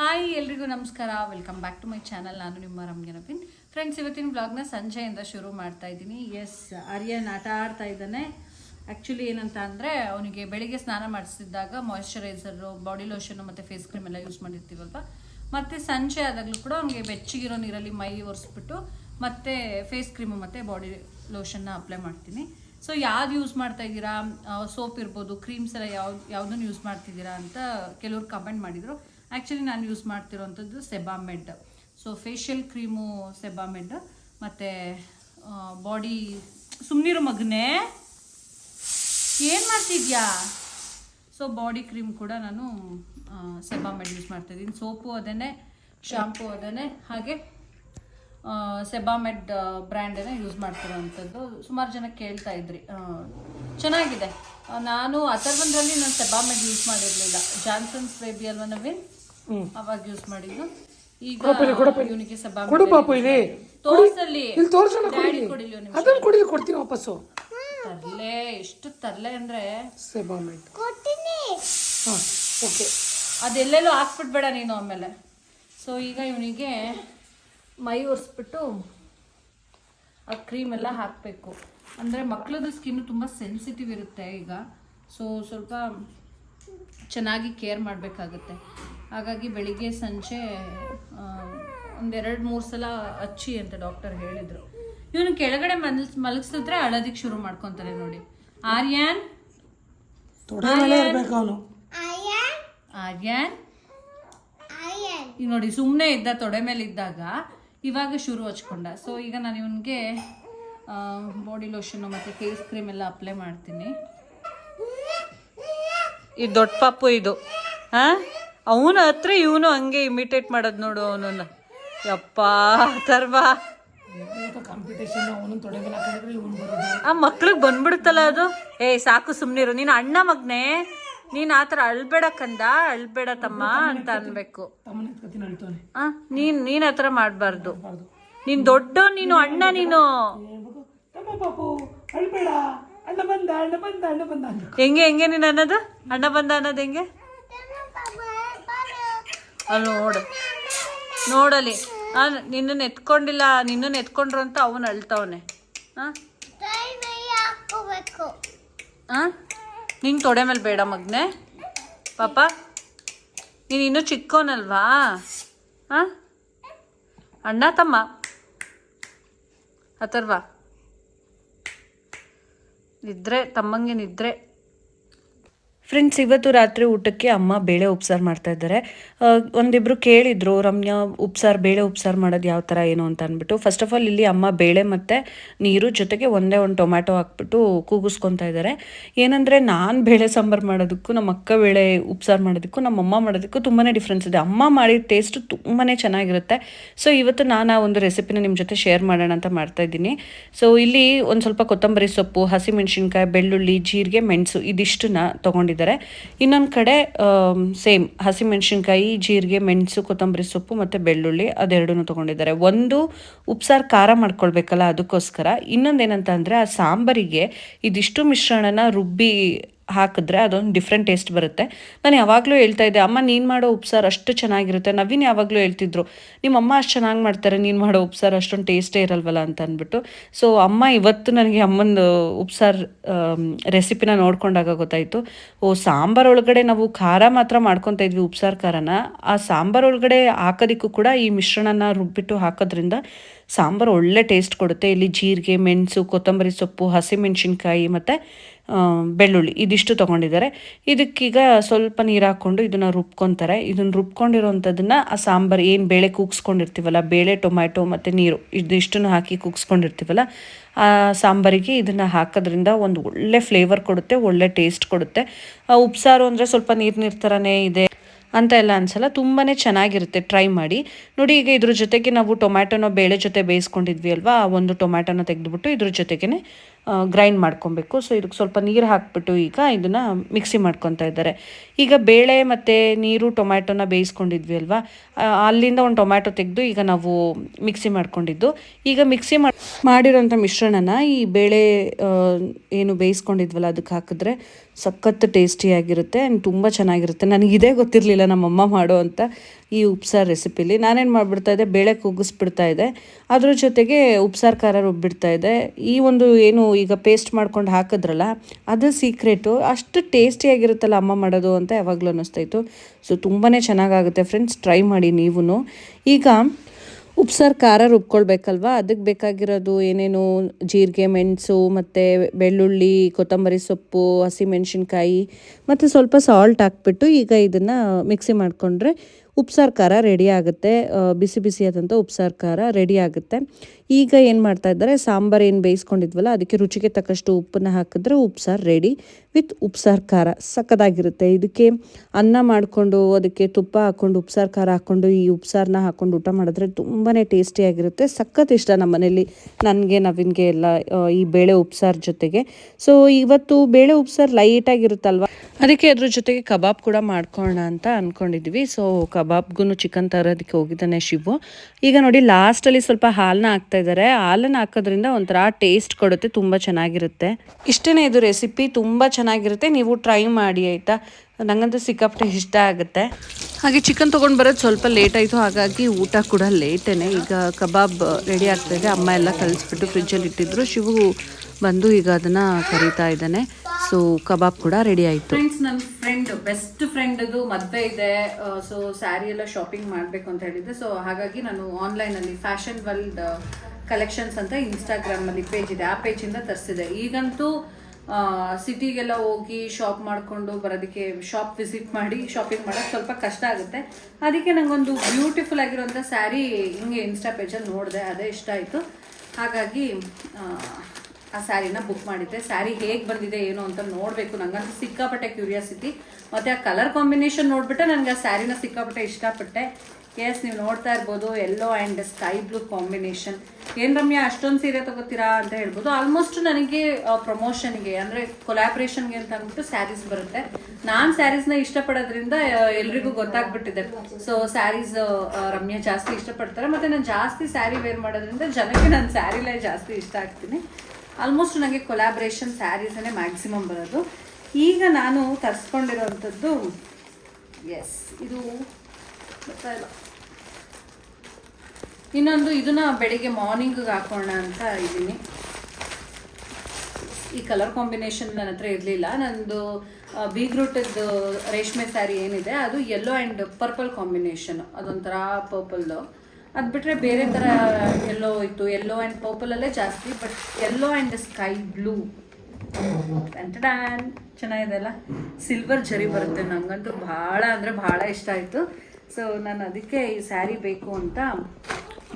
Hi, ಎಲ್ರಿಗೂ ನಮಸ್ಕಾರ. Welcome back to my channel ನಾನು ನಿಮ್ಮ ರಮ್ಯ ನವೀನ್. ಫ್ರೆಂಡ್ಸ್ ಇವತ್ತಿನ ಬ್ಲಾಗ್ನ ಸಂಜೆಯಿಂದ ಶುರು ಮಾಡ್ತಾ ಇದ್ದೀನಿ. ಎಸ್ ಆರ್ಯನ್ ಆಟ ಆಡ್ತಾ ಇದ್ದಾನೆ. ಆ್ಯಕ್ಚುಲಿ ಏನಂತ ಅಂದರೆ, ಅವನಿಗೆ ಬೆಳಿಗ್ಗೆ ಸ್ನಾನ ಮಾಡಿಸಿದಾಗ ಮಾಯಶ್ಚರೈಸರು ಬಾಡಿ ಲೋಷನ್ ಮತ್ತು ಫೇಸ್ ಕ್ರೀಮ್ ಎಲ್ಲ ಯೂಸ್ ಮಾಡಿರ್ತೀವಲ್ವ? ಮತ್ತು ಸಂಜೆ ಆದಾಗಲೂ ಕೂಡ ಅವನಿಗೆ ಬೆಚ್ಚಗಿರೋ ನೀರಲ್ಲಿ ಮೈ ಒರೆಸ್ಬಿಟ್ಟು ಮತ್ತು ಫೇಸ್ ಕ್ರೀಮು ಮತ್ತು ಬಾಡಿ ಲೋಷನ್ನ ಅಪ್ಲೈ ಮಾಡ್ತೀನಿ. ಸೊ ಯಾವ್ದು ಯೂಸ್ ಮಾಡ್ತಾ ಇದ್ದೀರಾ? ಸೋಪ್ ಇರ್ಬೋದು ಕ್ರೀಮ್ಸ್ ಎಲ್ಲ ಯಾವ್ದು ಯಾವುದನ್ನು ಯೂಸ್ ಮಾಡ್ತಿದ್ದೀರಾ ಅಂತ ಕೆಲವ್ರು ಕಮೆಂಟ್ ಮಾಡಿದರು. ಆ್ಯಕ್ಚುಲಿ ನಾನು use ಮಾಡ್ತಿರೋವಂಥದ್ದು Sebamed so facial cream Sebamed ಮತ್ತು ಬಾಡಿ ಸುಮ್ಮನಿರು ಮಗನೇ. ಏನು ಮಾಡ್ತಿದ್ಯಾ? ಸೊ ಬಾಡಿ ಕ್ರೀಮ್ ಕೂಡ ನಾನು ಸೆಬಾಮೆಡ್ ಯೂಸ್ ಮಾಡ್ತಾಯಿದ್ದೀನಿ ಸೋಪು ಅದನ್ನೇ ಶಾಂಪೂ ಅದನ್ನೇ, ಹಾಗೆ ಸೆಬಾಮೆಡ್ ಬ್ರ್ಯಾಂಡನ್ನೇ ಯೂಸ್ ಮಾಡ್ತಿರೋವಂಥದ್ದು ಸುಮಾರು ಜನ ಕೇಳ್ತಾ ಇದ್ರಿ. ಚೆನ್ನಾಗಿದೆ. ನಾನು ಅಥರ್ವನ್ರಲ್ಲಿ ನಾನು ಸೆಬಾಮೆಡ್ ಯೂಸ್ ಮಾಡಿರಲಿಲ್ಲ. ಜಾನ್ಸನ್ಸ್ ಬೇಬಿ ಅಲ್ವಾ ನವೀನ್? ಅವಾಗ ಯೂಸ್ ಮಾಡಿದ್ದು. ಈಗ ಇವನಿಗೆ ಕೊಡು ಪಾಪು ಇಲ್ಲಿ. ತೋರ್ಸಲ್ಲಿ. ಇಲ್ಲಿ ತೋರ್ಸೋಣ ಒಂದು ನಿಮಿಷ. ಕೊಡಿ ಕೊಡ್ತೀನಿ ವಾಪಸ್ಸು. ತರ್ಲೆ ಎಷ್ಟು ತರ್ಲೆ ಅಂದ್ರೆ ಸೆಬಾಮೆಂಟ್ ಹಾಂ ಓಕೆ. ಅದೆಲ್ಲೆಲ್ಲೋ ಹಾಕ್ಬಿಡ್ಬೇಡ ನೀನು ಆಮೇಲೆ. ಸೊ ಈಗ ಇವನಿಗೆ ಮೈ ಒರೆಸ್ಬಿಟ್ಟು ಆ ಕ್ರೀಮ್ ಎಲ್ಲ ಹಾಕಬೇಕು. ಅಂದರೆ ಮಕ್ಕಳದ್ದು ಸ್ಕಿನ್ ತುಂಬ ಸೆನ್ಸಿಟಿವ್ ಇರುತ್ತೆ ಈಗ. ಸೊ ಸ್ವಲ್ಪ ಚೆನ್ನಾಗಿ ಕೇರ್ ಮಾಡಬೇಕಾಗುತ್ತೆ. ಹಾಗಾಗಿ ಬೆಳಿಗ್ಗೆ ಸಂಜೆ ಒಂದೆರಡು ಮೂರು ಸಲ ಹಚ್ಚಿ ಅಂತ ಡಾಕ್ಟರ್ ಹೇಳಿದರು. ಇವನು ಕೆಳಗಡೆ ಮಲ್ಸ್ ಮಲಗಿಸಿದ್ರೆ ಅಳೋದಿಕ್ಕೆ ಶುರು ಮಾಡ್ಕೊತಾನೆ ನೋಡಿ. ಆರ್ಯನ್? ಆರ್ಯಾನ್ ಮೇಲೆ ಇರ್ಬೇಕು ಅವನು. ಆರ್ಯನ್? ಈಗ ನೋಡಿ ಸುಮ್ಮನೆ ಇದ್ದ ತೊಡೆ ಮೇಲೆ ಇದ್ದಾಗ ಇವಾಗ ಶುರು ಹಚ್ಕೊಂಡ. ಸೊ ಈಗ ನಾನು ಇವನಿಗೆ ಬಾಡಿ ಲೋಷನ್ನು ಮತ್ತು ಫೇಸ್ ಕ್ರೀಮ್ ಎಲ್ಲ ಅಪ್ಲೈ ಮಾಡ್ತೀನಿ. ಇದು ದೊಡ್ಡ ಪಾಪು ಇದು. ಹಾಂ ಅವನ ಹತ್ರ ಇವನು ಹಂಗೆ ಇಮಿಟೇಟ್ ಮಾಡೋದು ನೋಡು ಅವನನ್ನ. ಯಪ್ಪ ಬರೋದು ಆ ಮಕ್ಳಿಗೆ ಬಂದ್ಬಿಡುತ್ತಲ್ಲ ಅದು? ಏ ಸಾಕು ಸುಮ್ಮನಿರು ನೀನು ಅಣ್ಣ ಮಗ್ನೆ. ನೀನು ಆ ಥರ ಅಳ್ಬೇಡ ಕಂದ. ಅಳ್ಬೇಡ ತಮ್ಮ ಅಂತ ಅನ್ಬೇಕು. ಆ ನೀನ್ ನೀನ್ ಹತ್ರ ಥರ ಮಾಡಬಾರ್ದು. ನೀನ್ ದೊಡ್ಡ ನೀನು ಅಣ್ಣ ನೀನು. ಹೆಂಗೆ ಹೆಂಗೆ ನೀನು ಅನ್ನೋದು? ಅಣ್ಣ ಬಂದ ಅನ್ನೋದು ಹೆಂಗೆ? ಅಲ್ಲಿ ನೋಡು. ನೋಡಲಿ. ನಿನ್ನನ್ನು ಎತ್ಕೊಂಡಿಲ್ಲ ನಿನ್ನನ್ನು ಎತ್ಕೊಂಡ್ರು ಅಂತ ಅವನು ಅಳ್ತಾವನೆ. ಹಾಂ ಹಾಂ ನಿಂಗೆ ತೊಡೆ ಮೇಲೆ ಬೇಡ ಮಗ್ನೆ. ಪಾಪ, ನೀನು ಇನ್ನೂ ಚಿಕ್ಕವನಲ್ವಾ ಹಾಂ ಅಣ್ಣ, ತಮ್ಮ. ಅಥರ್ವಾ. ನಿದ್ರೆ, ತಮ್ಮಂಗೆ ನಿದ್ರೆ. ಫ್ರೆಂಡ್ಸ್ ಇವತ್ತು ರಾತ್ರಿ ಊಟಕ್ಕೆ ಅಮ್ಮ ಬೇಳೆ ಉಪ್ಸಾರು ಮಾಡ್ತಾ ಇದ್ದಾರೆ. ಒಂದಿಬ್ರು ಕೇಳಿದ್ರು, ರಮ್ಯಾ, ಉಪ್ಸಾರು, ಬೇಳೆ ಉಪ್ಸಾರು ಮಾಡೋದು ಯಾವ ಥರ ಏನು ಅಂತ ಅಂದ್ಬಿಟ್ಟು. ಫಸ್ಟ್ ಆಫ್ ಆಲ್ ಇಲ್ಲಿ ಅಮ್ಮ ಬೇಳೆ ಮತ್ತು ನೀರು ಜೊತೆಗೆ ಒಂದೇ ಒಂದು ಟೊಮ್ಯಾಟೊ ಹಾಕ್ಬಿಟ್ಟು ಕೂಗಿಸ್ಕೊತಾ ಇದ್ದಾರೆ. ಏನಂದರೆ, ನಾನು ಬೇಳೆ ಸಾಂಬಾರು ಮಾಡೋದಕ್ಕೂ, ನಮ್ಮ ಅಕ್ಕ ಬೇಳೆ ಉಪ್ಸಾರು ಮಾಡೋದಕ್ಕೂ, ನಮ್ಮ ಅಮ್ಮ ಮಾಡೋದಕ್ಕೂ ತುಂಬಾ ಡಿಫ್ರೆನ್ಸ್ ಇದೆ. ಅಮ್ಮ ಮಾಡಿದ ಟೇಸ್ಟು ತುಂಬಾ ಚೆನ್ನಾಗಿರುತ್ತೆ. ಸೊ ಇವತ್ತು ನಾನು ಆ ಒಂದು ರೆಸಿಪಿನ ನಿಮ್ಮ ಜೊತೆ ಶೇರ್ ಮಾಡೋಣ ಅಂತ ಮಾಡ್ತಾ ಇದ್ದೀನಿ. ಸೊ ಇಲ್ಲಿ ಒಂದು ಸ್ವಲ್ಪ ಕೊತ್ತಂಬರಿ ಸೊಪ್ಪು, ಹಸಿಮೆಣಸಿನ್ಕಾಯಿ, ಬೆಳ್ಳುಳ್ಳಿ, ಜೀರಿಗೆ, ಮೆಣಸು, ಇದಿಷ್ಟನ್ನ ತೊಗೊಂಡಿದ್ದಾರೆ ಇನ್ನೊಂದು ಕಡೆ ಸೇಮ್ ಹಸಿಮೆಣಸಿನ್ಕಾಯಿ, ಜೀರಿಗೆ, ಮೆಣಸು, ಕೊತ್ತಂಬರಿ ಸೊಪ್ಪು ಮತ್ತು ಬೆಳ್ಳುಳ್ಳಿ ಅದೆರಡೂ ತೊಗೊಂಡಿದ್ದಾರೆ. ಒಂದು ಉಪ್ಸಾರು ಖಾರ ಮಾಡ್ಕೊಳ್ಬೇಕಲ್ಲ ಅದಕ್ಕೋಸ್ಕರ. ಇನ್ನೊಂದು ಏನಂತ ಅಂದರೆ ಆ ಸಾಂಬಾರಿಗೆ ಇದಿಷ್ಟು ಮಿಶ್ರಣನ ರುಬ್ಬಿ ಹಾಕಿದ್ರೆ ಅದೊಂದು ಡಿಫ್ರೆಂಟ್ ಟೇಸ್ಟ್ ಬರುತ್ತೆ. ನಾನು ಯಾವಾಗಲೂ ಹೇಳ್ತಾ ಇದ್ದೆ, ಅಮ್ಮ, ನೀನು ಮಾಡೋ ಉಪ್ಸಾರು ಅಷ್ಟು ಚೆನ್ನಾಗಿರುತ್ತೆ. ನವೀನ್ ಯಾವಾಗಲೂ ಹೇಳ್ತಿದ್ರು, ನಿಮ್ಮ ಅಮ್ಮ ಅಷ್ಟು ಚೆನ್ನಾಗಿ ಮಾಡ್ತಾರೆ, ನೀನು ಮಾಡೋ ಉಪ್ಸಾರು ಅಷ್ಟೊಂದು ಟೇಸ್ಟೇ ಇರಲ್ವಲ್ಲ ಅಂತ ಅಂದ್ಬಿಟ್ಟು. ಸೊ ಅಮ್ಮ ಇವತ್ತು ನನಗೆ ಅಮ್ಮಂದು ಉಪ್ಸಾರು ರೆಸಿಪಿನ ನೋಡ್ಕೊಂಡಾಗ ಗೊತ್ತಾಯಿತು. ಓ, ಸಾಂಬಾರ್ ಒಳಗಡೆ ನಾವು ಖಾರ ಮಾತ್ರ ಮಾಡ್ಕೊತಾ ಇದ್ವಿ ಉಪ್ಸಾರು ಖಾರನ. ಆ ಸಾಂಬಾರ್ ಒಳಗಡೆ ಹಾಕೋದಿಕ್ಕೂ ಕೂಡ ಈ ಮಿಶ್ರಣನ ರುಬ್ಬಿಟ್ಟು ಹಾಕೋದ್ರಿಂದ ಸಾಂಬಾರು ಒಳ್ಳೆ ಟೇಸ್ಟ್ ಕೊಡುತ್ತೆ. ಇಲ್ಲಿ ಜೀರಿಗೆ, ಮೆಣಸು, ಕೊತ್ತಂಬರಿ ಸೊಪ್ಪು, ಹಸಿಮೆಣಸಿನ್ಕಾಯಿ ಮತ್ತು ಬೆಳ್ಳುಳ್ಳಿ ಇದಿಷ್ಟು ತೊಗೊಂಡಿದ್ದಾರೆ. ಇದಕ್ಕೀಗ ಸ್ವಲ್ಪ ನೀರು ಹಾಕ್ಕೊಂಡು ಇದನ್ನು ರುಬ್ಕೊತಾರೆ. ಇದನ್ನು ರುಬ್ಕೊಂಡಿರೋಂಥದ್ದನ್ನು ಆ ಸಾಂಬಾರು ಏನು ಬೇಳೆ ಕೂಗಿಸ್ಕೊಂಡಿರ್ತೀವಲ್ಲ, ಬೇಳೆ, ಟೊಮ್ಯಾಟೊ ಮತ್ತು ನೀರು ಇದಿಷ್ಟನ್ನು ಹಾಕಿ ಕೂಗಿಸ್ಕೊಂಡಿರ್ತೀವಲ್ಲ, ಆ ಸಾಂಬಾರಿಗೆ ಇದನ್ನು ಹಾಕೋದ್ರಿಂದ ಒಂದು ಒಳ್ಳೆ ಫ್ಲೇವರ್ ಕೊಡುತ್ತೆ, ಒಳ್ಳೆ ಟೇಸ್ಟ್ ಕೊಡುತ್ತೆ. ಉಪ್ಸಾರು ಅಂದರೆ ಸ್ವಲ್ಪ ನೀರು ನೀರು ಥರನೇ ಇದೆ. ಅಂತ ಎಲ್ಲ ಅನ್ಸಲ್ಲ ತುಂಬಾ ಚೆನ್ನಾಗಿರುತ್ತೆ ಟ್ರೈ ಮಾಡಿ. ನೋಡಿ, ಈಗ ಇದ್ರ ಜೊತೆಗೆ ನಾವು ಟೊಮ್ಯಾಟೊನ ಬೇಳೆ ಜೊತೆ ಬೇಯಿಸ್ಕೊಂಡಿದ್ವಿ ಅಲ್ವಾ, ಆ ಒಂದು ಟೊಮ್ಯಾಟೊನ ತೆಗೆದುಬಿಟ್ಟು ಇದ್ರ ಜೊತೆಗೇ ಗ್ರೈಂಡ್ ಮಾಡ್ಕೊಬೇಕು. ಸೊ ಇದಕ್ಕೆ ಸ್ವಲ್ಪ ನೀರು ಹಾಕ್ಬಿಟ್ಟು ಈಗ ಇದನ್ನು ಮಿಕ್ಸಿ ಮಾಡ್ಕೊತಾ ಇದ್ದಾರೆ. ಈಗ ಬೇಳೆ ಮತ್ತು ನೀರು, ಟೊಮ್ಯಾಟೊನ ಬೇಯಿಸ್ಕೊಂಡಿದ್ವಿ ಅಲ್ವಾ ಅಲ್ಲಿಂದ ಒಂದು ಟೊಮ್ಯಾಟೊ ತೆಗೆದು ಈಗ ನಾವು ಮಿಕ್ಸಿ ಮಾಡ್ಕೊಂಡಿದ್ದು. ಈಗ ಮಿಕ್ಸಿ ಮಾಡಿ, ಮಾಡಿರೋಂಥ ಮಿಶ್ರಣನ ಈ ಬೇಳೆ ಏನು ಬೇಯಿಸ್ಕೊಂಡಿದ್ವಲ್ಲ, ಅದಕ್ಕೆ ಹಾಕಿದ್ರೆ ಸಖತ್ ಟೇಸ್ಟಿಯಾಗಿರುತ್ತೆ ಆ್ಯಂಡ್ ತುಂಬ ಚೆನ್ನಾಗಿರುತ್ತೆ. ನನಗೆ ಇದೇ ಗೊತ್ತಿರಲಿಲ್ಲ ನಮ್ಮಮ್ಮ ಮಾಡೋ ಅಂತ ಈ ಉಪ್ಸಾರು ರೆಸಿಪಿಲಿ. ನಾನೇನು ಮಾಡಿಬಿಡ್ತಾ ಇದ್ದೆ, ಬೇಳೆ ಕುಗ್ಗಿಸ್ಬಿಡ್ತಾ ಇದ್ದೆ. ಅದ್ರ ಜೊತೆಗೆ ಉಪ್ಸಾರು ಖಾರ ರುಬ್ಬಿಡ್ತಾ ಇದ್ದೆ. ಈ ಒಂದು ಏನು ಈಗ ಪೇಸ್ಟ್ ಮಾಡ್ಕೊಂಡು ಹಾಕಿದ್ರಲ್ಲ, ಅದು ಸೀಕ್ರೆಟು ಅಷ್ಟು ಟೇಸ್ಟಿಯಾಗಿರುತ್ತಲ್ಲ ಅಮ್ಮ ಮಾಡೋದು ಅಂತ ಯಾವಾಗಲೂ ಅನ್ನಿಸ್ತಾಯಿತ್ತು ಸೊ ತುಂಬಾ ಚೆನ್ನಾಗಾಗುತ್ತೆ. ಫ್ರೆಂಡ್ಸ್ ಟ್ರೈ ಮಾಡಿ ನೀವೂ ಈಗ ಉಪ್ಸಾರು ಖಾರ ರುಬ್ಕೊಳ್ಬೇಕಲ್ವಾ ಅದಕ್ಕೆ ಬೇಕಾಗಿರೋದು ಏನೇನು? ಜೀರಿಗೆ, ಮೆಣಸು, ಮತ್ತು ಬೆಳ್ಳುಳ್ಳಿ, ಕೊತ್ತಂಬರಿ ಸೊಪ್ಪು ಹಸಿಮೆಣ್ಸಿನ್ಕಾಯಿ ಮತ್ತು ಸ್ವಲ್ಪ ಸಾಲ್ಟ್ ಹಾಕ್ಬಿಟ್ಟು ಈಗ ಇದನ್ನು ಮಿಕ್ಸಿ ಮಾಡಿಕೊಂಡ್ರೆ ಉಪ್ಸಾರು ಖಾರ ರೆಡಿ ಆಗುತ್ತೆ ಬಿಸಿ ಬಿಸಿಯಾದಂಥ ಉಪ್ಸಾರು ಖಾರ ರೆಡಿ ಆಗುತ್ತೆ. ಈಗ ಏನು ಮಾಡ್ತಾ ಇದ್ದಾರೆ? ಸಾಂಬಾರು ಏನು ಬೇಯಿಸ್ಕೊಂಡಿದ್ವಲ್ಲ, ಅದಕ್ಕೆ ರುಚಿಗೆ ತಕ್ಕಷ್ಟು ಉಪ್ಪನ್ನ ಹಾಕಿದ್ರೆ ಉಪ್ಸಾರು ರೆಡಿ ವಿತ್ ಉಪ್ಸಾರು ಖಾರ ಸಕ್ಕದಾಗಿರುತ್ತೆ ಇದಕ್ಕೆ ಅನ್ನ ಮಾಡಿಕೊಂಡು, ಅದಕ್ಕೆ ತುಪ್ಪ ಹಾಕ್ಕೊಂಡು ಉಪ್ಸಾರು ಖಾರ ಹಾಕ್ಕೊಂಡು ಈ ಉಪ್ಸಾರನ್ನ ಹಾಕ್ಕೊಂಡು ಊಟ ಮಾಡಿದ್ರೆ ತುಂಬಾ ಟೇಸ್ಟಿಯಾಗಿರುತ್ತೆ ಸಖತ್ ಇಷ್ಟ ನಮ್ಮ ಮನೇಲಿ ನನಗೆ, ನವಿನ್ಗೆ ಎಲ್ಲ ಈ ಬೇಳೆ ಉಪ್ಸಾರು ಜೊತೆಗೆ. ಸೊ ಇವತ್ತು ಬೇಳೆ ಉಪ್ಸಾರು ಲೈಟಾಗಿರುತ್ತಲ್ವ ಅದಕ್ಕೆ ಅದ್ರ ಜೊತೆಗೆ ಕಬಾಬ್ ಕೂಡ ಮಾಡ್ಕೊಳ್ಳೋಣ ಅಂತ ಅಂದ್ಕೊಂಡಿದ್ವಿ ಸೊ ಕಬಾಬ್ಗೂ ಚಿಕನ್ ತರೋದಕ್ಕೆ ಹೋಗಿದ್ದಾನೆ ಶಿವು. ಈಗ ನೋಡಿ ಲಾಸ್ಟಲ್ಲಿ ಸ್ವಲ್ಪ ಹಾಲನ್ನ ಹಾಕ್ತಾ ಇದ್ದಾರೆ ಹಾಲನ್ನ ಹಾಕೋದ್ರಿಂದ ಒಂಥರ ಟೇಸ್ಟ್ ಕೊಡುತ್ತೆ, ತುಂಬ ಚೆನ್ನಾಗಿರುತ್ತೆ. ಇಷ್ಟೇ ಇದು ರೆಸಿಪಿ ತುಂಬ ಚೆನ್ನಾಗಿರುತ್ತೆ. ನೀವು ಟ್ರೈ ಮಾಡಿ, ಆಯಿತಾ? ನಂಗಂತೂ ಸಿಕ್ಕಾಪಟ್ಟೆ ಇಷ್ಟ ಆಗುತ್ತೆ. ಹಾಗೆ ಚಿಕನ್ ತೊಗೊಂಡು ಬರೋದು ಸ್ವಲ್ಪ ಲೇಟ್ ಆಯಿತು. ಹಾಗಾಗಿ ಊಟ ಕೂಡ ಲೇಟೇನೆ. ಈಗ ಕಬಾಬ್ ರೆಡಿ ಆಗ್ತಾ ಇದೆ. ಅಮ್ಮ ಎಲ್ಲ ಕಲಿಸ್ಬಿಟ್ಟು ಫ್ರಿಜ್ಜಲ್ಲಿ ಇಟ್ಟಿದ್ರು. ಶಿವು ಬಂದು ಈಗ ಅದನ್ನು ಕರೀತಾ ಇದ್ದಾನೆ. ಸೊ ಕಬಾಬ್ ಕೂಡ ರೆಡಿ ಆಯ್ತು. ಫ್ರೆಂಡ್ಸ್ ನನ್ನ ಫ್ರೆಂಡ್ ಬೆಸ್ಟ್ ಫ್ರೆಂಡ್ದು ಮದುವೆ ಇದೆ. ಸೊ ಸ್ಯಾರಿ ಎಲ್ಲ ಶಾಪಿಂಗ್ ಮಾಡಬೇಕು ಅಂತ ಹೇಳಿದ್ದೆ. ಸೊ ಹಾಗಾಗಿ ನಾನು ಆನ್ಲೈನಲ್ಲಿ ಫ್ಯಾಷನ್ ವರ್ಲ್ಡ್ ಕಲೆಕ್ಷನ್ಸ್ ಅಂತ ಇನ್ಸ್ಟಾಗ್ರಾಮಲ್ಲಿ ಪೇಜ್ ಇದೆ. ಆ ಪೇಜಿಂದ ತರಿಸಿದೆ. ಈಗಂತೂ ಸಿಟಿಗೆಲ್ಲ ಹೋಗಿ ಶಾಪ್ ಮಾಡಿಕೊಂಡು ಬರೋದಕ್ಕೆ ಶಾಪ್ ವಿಸಿಟ್ ಮಾಡಿ ಶಾಪಿಂಗ್ ಮಾಡೋಕ್ಕೆ ಸ್ವಲ್ಪ ಕಷ್ಟ ಆಗುತ್ತೆ. ಅದಕ್ಕೆ ನನಗೊಂದು ಬ್ಯೂಟಿಫುಲ್ ಆಗಿರುವಂಥ ಸ್ಯಾರಿ ಹಿಂಗೆ ಇನ್ಸ್ಟಾ ಪೇಜಲ್ಲಿ ನೋಡಿದೆ. ಅದೇ ಇಷ್ಟ ಆಯಿತು. ಹಾಗಾಗಿ ಆ, ಸ್ಯಾರಿನ ಬುಕ್ ಮಾಡಿದ್ದೆ. ಸ್ಯಾರಿ ಹೇಗೆ ಬಂದಿದೆ ಏನು ಅಂತ ನೋಡಬೇಕು. ನನಗಂತೂ ಸಿಕ್ಕಾಪಟ್ಟೆ ಕ್ಯೂರಿಯಾಸಿಟಿ ಮತ್ತು ಆ ಕಲರ್ ಕಾಂಬಿನೇಷನ್ ನೋಡಿಬಿಟ್ಟೆ ನನಗೆ ಆ ಸ್ಯಾರಿನ ಸಿಕ್ಕಾಪಟ್ಟೆ ಇಷ್ಟಪಟ್ಟೆ. ಎಸ್ ನೀವು ನೋಡ್ತಾ ಇರ್ಬೋದು yellow and sky blue combination ಏನು ರಮ್ಯಾ ಅಷ್ಟೊಂದು ಸೀರೆ ತಗೋತೀರಾ ಅಂತ ಹೇಳ್ಬೋದು. ಆಲ್ಮೋಸ್ಟ್ ನನಗೆ ಪ್ರಮೋಷನ್ಗೆ ಅಂದರೆ ಕೊಲ್ಯಾಬ್ರೇಷನ್ಗೆ ಅಂತ ಅಂದ್ಬಿಟ್ಟು ಸ್ಯಾರೀಸ್ ಬರುತ್ತೆ. ನಾನು ಸ್ಯಾರೀಸ್ನ ಇಷ್ಟಪಡೋದ್ರಿಂದ ಎಲ್ರಿಗೂ ಗೊತ್ತಾಗ್ಬಿಟ್ಟಿದೆ. ಸೊ ಸ್ಯಾರೀಸ್ ರಮ್ಯಾ ಜಾಸ್ತಿ ಇಷ್ಟಪಡ್ತಾರೆ. ಮತ್ತು ನಾನು ಜಾಸ್ತಿ ಸ್ಯಾರಿ ವೇರ್ ಮಾಡೋದ್ರಿಂದ ಜನಕ್ಕೆ ನಾನು ಸ್ಯಾರಿಲೇ ಜಾಸ್ತಿ ಇಷ್ಟ ಆಗ್ತೀನಿ. ಆಲ್ಮೋಸ್ಟ್ ನನಗೆ ಕೊಲಾಬ್ರೇಷನ್ ಸ್ಯಾರೀಸನ್ನೇ ಮ್ಯಾಕ್ಸಿಮಮ್ ಬರೋದು. ಈಗ ನಾನು ತರಿಸ್ಕೊಂಡಿರೋವಂಥದ್ದು ಎಸ್ ಇದು ಇಲ್ಲ. ಇನ್ನೊಂದು ಇದನ್ನ ಬೆಳಿಗ್ಗೆ ಮಾರ್ನಿಂಗ್ ಹಾಕೋಣ ಅಂತ ಇದ್ದೀನಿ. ಈ ಕಲರ್ ಕಾಂಬಿನೇಷನ್ ನನ್ನ ಹತ್ರ ಇರಲಿಲ್ಲ. ನಂದು ಬೀಗ್ರೂಟದ್ದು ರೇಷ್ಮೆ ಸ್ಯಾರಿ ಏನಿದೆ, ಅದು ಯೆಲ್ಲೋ ಆ್ಯಂಡ್ ಪರ್ಪಲ್ ಕಾಂಬಿನೇಷನ್ ಅದೊಂಥರ ಪರ್ಪಲ್ಲು ಅದು ಬಿಟ್ಟರೆ ಬೇರೆ ಥರ ಎಲ್ಲೋ ಇತ್ತು. ಎಲ್ಲೋ ಆ್ಯಂಡ್ ಪರ್ಪಲಲ್ಲೇ ಜಾಸ್ತಿ but yellow and sky blue ಚೆನ್ನಾಗಿದೆ ಅಲ್ಲ? ಸಿಲ್ವರ್ ಜರಿ ಬರುತ್ತೆ ನಂಗಂತೂ ಭಾಳ ಅಂದರೆ ಭಾಳ ಇಷ್ಟ ಆಯಿತು. ಸೊ ನಾನು ಅದಕ್ಕೆ ಈ ಸ್ಯಾರಿ ಬೇಕು ಅಂತ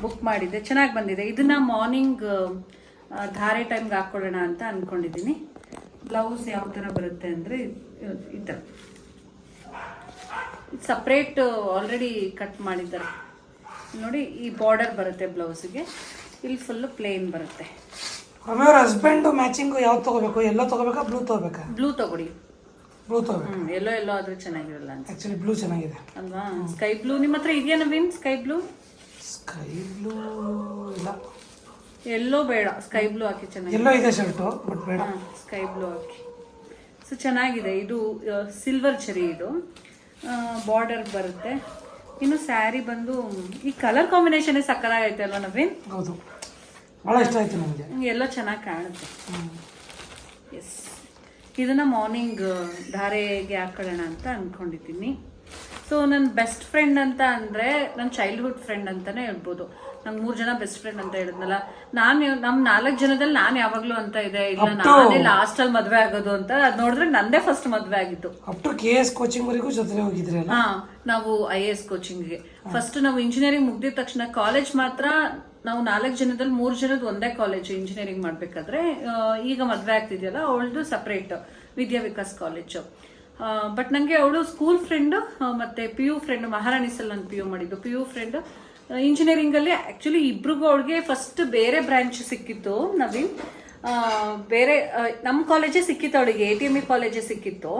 ಬುಕ್ ಮಾಡಿದ್ದೆ. ಚೆನ್ನಾಗಿ ಬಂದಿದೆ. ಇದನ್ನು ಮಾರ್ನಿಂಗ್ ಧಾರೆ ಟೈಮ್ಗೆ ಹಾಕ್ಕೊಳ್ಳೋಣ ಅಂತ ಅಂದ್ಕೊಂಡಿದ್ದೀನಿ ಬ್ಲೌಸ್ ಯಾವ ಥರ ಬರುತ್ತೆ ಅಂದರೆ ಈ ಥರ ಸಪ್ರೇಟ್ ಆಲ್ರೆಡಿ ಕಟ್ ಮಾಡಿದ್ದಾರೆ. ನೋಡಿ ಈ ಬಾರ್ಡರ್ ಬರುತ್ತೆ ಬ್ಲೌಸ್ಗೆ ಇಲ್ಲಿ ಫುಲ್ಲು ಪ್ಲೇನ್ ಬರುತ್ತೆ. ಅವ್ರ ಹಸ್ಬೆಂಡು ಮ್ಯಾಚಿಂಗು ಯಾವ್ದು ತಗೋಬೇಕು? ಎಲ್ಲೋ ತಗೋಬೇಕಾ ಬ್ಲೂ ತಗೋಬೇಕಾ? ಬ್ಲೂ ತಗೋಡಿ ಬ್ಲೂ ತಗೋಬೇಕು? ಹ್ಮ್ ಎಲ್ಲೋ ಎಲ್ಲೋ ಆದ್ರೂ ಚೆನ್ನಾಗಿರಲ್ಲ ಅಂತ. ಆ್ಯಕ್ಚುಲಿ ಬ್ಲೂ ಚೆನ್ನಾಗಿದೆ. ಅಲ್ವಾ? ಸ್ಕೈ ಬ್ಲೂ ನಿಮ್ಮ ಹತ್ರ ಇದೆಯಾ Naveen? Sky blue sky blue ಇಲ್ಲ. ಎಲ್ಲೋ ಬೇಡ ಸ್ಕೈ ಬ್ಲೂ ಹಾಕಿ ಚೆನ್ನಾಗಿ. ಎಲ್ಲೋ ಇದೆ ಶರ್ಟು ಬಟ್ ಬೇಡ. ಸ್ಕೈ ಬ್ಲೂ ಹಾಕಿ. ಸೊ ಚೆನ್ನಾಗಿದೆ. ಇದು ಸಿಲ್ವರ್ ಚರಿ ಇದು. ಬಾರ್ಡರ್ ಬರುತ್ತೆ. ಇನ್ನು ಸ್ಯಾರಿ ಬಂದು ಈ ಕಲರ್ ಕಾಂಬಿನೇಷನ್ ಸಕ್ಕದಾಗೈತೆ ಅಲ್ವಾ ನವೀನ್? ಹೌದು. ಭಾಳ ಇಷ್ಟ ಆಯ್ತು ನಮಗೆ. ಎಲ್ಲ ಚೆನ್ನಾಗಿ ಕಾಣುತ್ತೆ. ಎಸ್ ಇದನ್ನ ಮಾರ್ನಿಂಗ್ ಧಾರೆಗೆ ಹಾಕೊಳ್ಳೋಣ ಅಂತ ಅನ್ಕೊಂಡಿದ್ದೀನಿ. ಸೊ ನನ್ನ ಬೆಸ್ಟ್ ಫ್ರೆಂಡ್ ಅಂತ ಅಂದರೆ ನನ್ನ ಚೈಲ್ಡ್ಹುಡ್ ಫ್ರೆಂಡ್ ಅಂತಲೇ ಹೇಳ್ಬೋದು. ನಂಗೆ ಮೂರು ಜನ ಬೆಸ್ಟ್ ಫ್ರೆಂಡ್ ಅಂತ ಹೇಳಿದ್ನಲ್ಲ. ನಾನು ನಮ್ಮ ನಾಲ್ಕು ಜನದಲ್ಲಿ ನಾನು ಯಾವಾಗಲೂ ಅಂತ ಇದೆ. ಇಲ್ಲ ನಾನೇ ಲಾಸ್ಟಲ್ಲಿ ಮದುವೆ ಆಗೋದು ಅಂತ. ಅದು ನೋಡಿದ್ರೆ ನಂದೇ ಫಸ್ಟ್ ಮದುವೆ ಆಗಿತ್ತು ಅಪ್ ಟು ಕೆ ಎಸ್ ಕೋಚಿಂಗ್ವರೆಗೂ ಜೊತೆ ಹೋಗಿದ್ರೆ ಹಾ ನಾವು ಐ ಎ ಎಸ್ ಕೋಚಿಂಗ್ಗೆ ಫಸ್ಟ್ ನಾವು ಇಂಜಿನಿಯರಿಂಗ್ ಮುಗ್ದಿದ ತಕ್ಷಣ ಕಾಲೇಜ್ ಮಾತ್ರ ನಾವು ನಾಲ್ಕು ಜನದಲ್ಲಿ ಮೂರು ಜನದ ಒಂದೇ ಕಾಲೇಜ್ ಇಂಜಿನಿಯರಿಂಗ್ ಮಾಡ್ಬೇಕಾದ್ರೆ ಈಗ ಮದ್ವೆ ಆಗ್ತಿದೆಯಲ್ಲ ಅವಳದು separate Vidya Vikas college but ನನಗೆ ಅವಳು ಸ್ಕೂಲ್ ಫ್ರೆಂಡು ಮತ್ತೆ ಪಿ ಯು ಫ್ರೆಂಡ್ ಮಹಾರಾಣಿಸಲ್ಲಿ ನಾನು ಪಿ ಯು ಮಾಡಿದ್ದು. ಪಿ ಯು ಫ್ರೆಂಡ್ ಇಂಜಿನಿಯರಿಂಗಲ್ಲಿ ಆ್ಯಕ್ಚುಲಿ ಇಬ್ರಿಗೂ ಅವಳಿಗೆ ಫಸ್ಟ್ ಬೇರೆ ಬ್ರಾಂಚ್ ಸಿಕ್ಕಿತ್ತು ನವೀನ್. ಬೇರೆ ನಮ್ಮ ಕಾಲೇಜೇ ಸಿಕ್ಕಿತ್ತು ಅವಳಿಗೆ ಎ ಟಿ ಎಂ ಇ ಕಾಲೇಜೇ ಸಿಕ್ಕಿತ್ತು.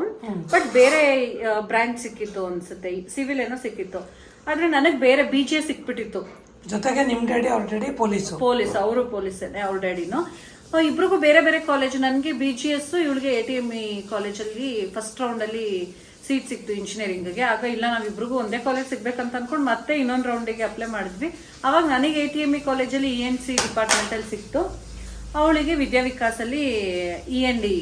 ಬಟ್ ಬೇರೆ ಬ್ರಾಂಚ್ ಸಿಕ್ಕಿತ್ತು ಅನ್ಸುತ್ತೆ. ಸಿವಿಲ್ ಏನೋ ಸಿಕ್ಕಿತ್ತು. ಆದ್ರೆ ನನಗೆ ಬೇರೆ ಬಿ ಜೆ ಸಿಕ್ಬಿಟ್ಟಿತ್ತು. ಜೊತೆಗೆ ನಿಮ್ಮ ಡ್ಯಾಡಿ ಅವ್ರ ಡ್ಯಾಡಿ ಪೊಲೀಸ್. ಪೊಲೀಸ್ ಅವರು ಪೊಲೀಸ್ ಅವ್ರ ಡ್ಯಾಡಿನು ಇಬ್ರಿಗೂ ಬೇರೆ ಬೇರೆ ಕಾಲೇಜ್ ನನಗೆ ಬಿ ಜಿ ಎಸ್ ಇವಳಿಗೆ ಎ ಟಿ ಎಂ ಇ ಕಾಲೇಜಲ್ಲಿ ಫಸ್ಟ್ ರೌಂಡಲ್ಲಿ ಸೀಟ್ ಸಿಕ್ತು ಇಂಜಿನಿಯರಿಂಗ್ಗೆ ಆಗ ಇಲ್ಲ ನಾವಿಬ್ರಿಗೂ ಒಂದೇ ಕಾಲೇಜ್ ಸಿಗ್ಬೇಕಂತ ಅನ್ಕೊಂಡು ಮತ್ತೆ ಇನ್ನೊಂದು ರೌಂಡಿಗೆ ಅಪ್ಲೈ ಮಾಡಿದ್ವಿ. ಅವಾಗ ನನಗೆ ಎ ಟಿ ಎಂ ಇ ಕಾಲೇಜಲ್ಲಿ ಇ ಎನ್ ಸಿ ಡಿಪಾರ್ಟ್ಮೆಂಟಲ್ಲಿ ಸಿಕ್ತು. ಅವಳಿಗೆ ವಿದ್ಯಾವಿಕಾಸಲ್ಲಿ E N D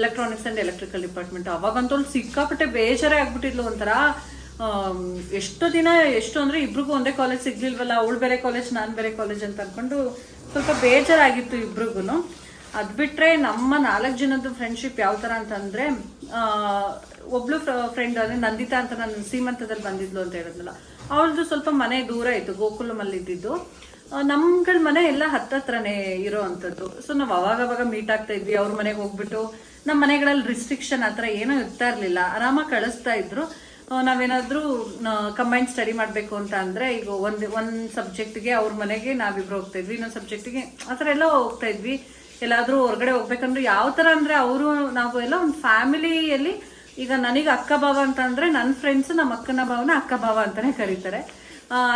electronics and electrical department ಅವಾಗಂತೂ ಸಿಕ್ಕಾಪಟ್ಟೆ ಬೇಜಾರೇ ಆಗ್ಬಿಟ್ಟಿದ್ಲು ಒಂಥರ. ಎಷ್ಟು ದಿನ, ಎಷ್ಟು ಅಂದರೆ ಇಬ್ರಿಗೂ ಒಂದೇ ಕಾಲೇಜ್ ಸಿಗ್ಲಿಲ್ವಲ್ಲ, ಅವಳು ಬೇರೆ ಕಾಲೇಜ್ ನಾನು ಬೇರೆ ಕಾಲೇಜ್ ಅಂತ ಅಂದ್ಕೊಂಡು ಸ್ವಲ್ಪ ಬೇಜಾರಾಗಿತ್ತು ಇಬ್ರಿಗೂ ಅದು ಬಿಟ್ಟರೆ ನಮ್ಮ ನಾಲ್ಕು ಜನದ ಫ್ರೆಂಡ್ಶಿಪ್ ಯಾವ ಥರ ಅಂತಂದರೆ ಒಬ್ಳು ಫ್ರೆಂಡ್ ಅಂದರೆ ನಂದಿತಾ ಅಂತ ನಾನು ಸೀಮಂತದಲ್ಲಿ ಬಂದಿದ್ಲು ಅಂತ ಹೇಳಿದ್ನಲ್ಲ, ಅವಳದು ಸ್ವಲ್ಪ ಮನೆ ದೂರ ಇತ್ತು, ಗೋಕುಲಮಲ್ಲಿ ಇದ್ದಿದ್ದು. ನಮ್ಗಳ ಮನೆ ಎಲ್ಲ ಹತ್ತತ್ರನೇ ಇರೋ ಅಂಥದ್ದು. ಸೊ ನಾವು ಅವಾಗ ಅವಾಗ ಮೀಟ್ ಆಗ್ತಾ ಇದ್ವಿ, ಅವ್ರ ಮನೆಗೆ ಹೋಗ್ಬಿಟ್ಟು ನಮ್ಮ ಮನೆಗಳಲ್ಲಿ ರಿಸ್ಟ್ರಿಕ್ಷನ್ ಆ ಥರ ಏನೂ ಇರ್ತಾ ಇರಲಿಲ್ಲ. ಆರಾಮಾಗಿ ಕಳಿಸ್ತಾ ಇದ್ರು. ನಾವೇನಾದ್ರೂ ಕಂಬೈನ್ ಸ್ಟಡಿ ಮಾಡಬೇಕು ಅಂತ ಅಂದರೆ, ಈಗ ಒಂದು ಒಂದು ಸಬ್ಜೆಕ್ಟ್ಗೆ ಅವ್ರ ಮನೆಗೆ ನಾವಿಬ್ರು ಹೋಗ್ತಾ ಇದ್ವಿ ಇನ್ನೊಂದು ಸಬ್ಜೆಕ್ಟಿಗೆ ಆ ಥರ ಎಲ್ಲ ಹೋಗ್ತಾಯಿದ್ವಿ ಎಲ್ಲಾದರೂ ಹೊರಗಡೆ ಹೋಗ್ಬೇಕಂದ್ರೆ ಯಾವ ಥರ ಅಂದ್ರೆ ಅವರು, ನಾವು ಎಲ್ಲ ಒಂದು ಫ್ಯಾಮಿಲಿಯಲ್ಲಿ ಈಗ ನನಗೆ ಅಕ್ಕ ಭಾವ ಅಂತ ಅಂದ್ರೆ ನನ್ನ ಫ್ರೆಂಡ್ಸ್ ನಮ್ಮ ಅಕ್ಕನ ಭಾವನ ಅಕ್ಕ ಭಾವ ಅಂತಲೇ ಕರೀತಾರೆ.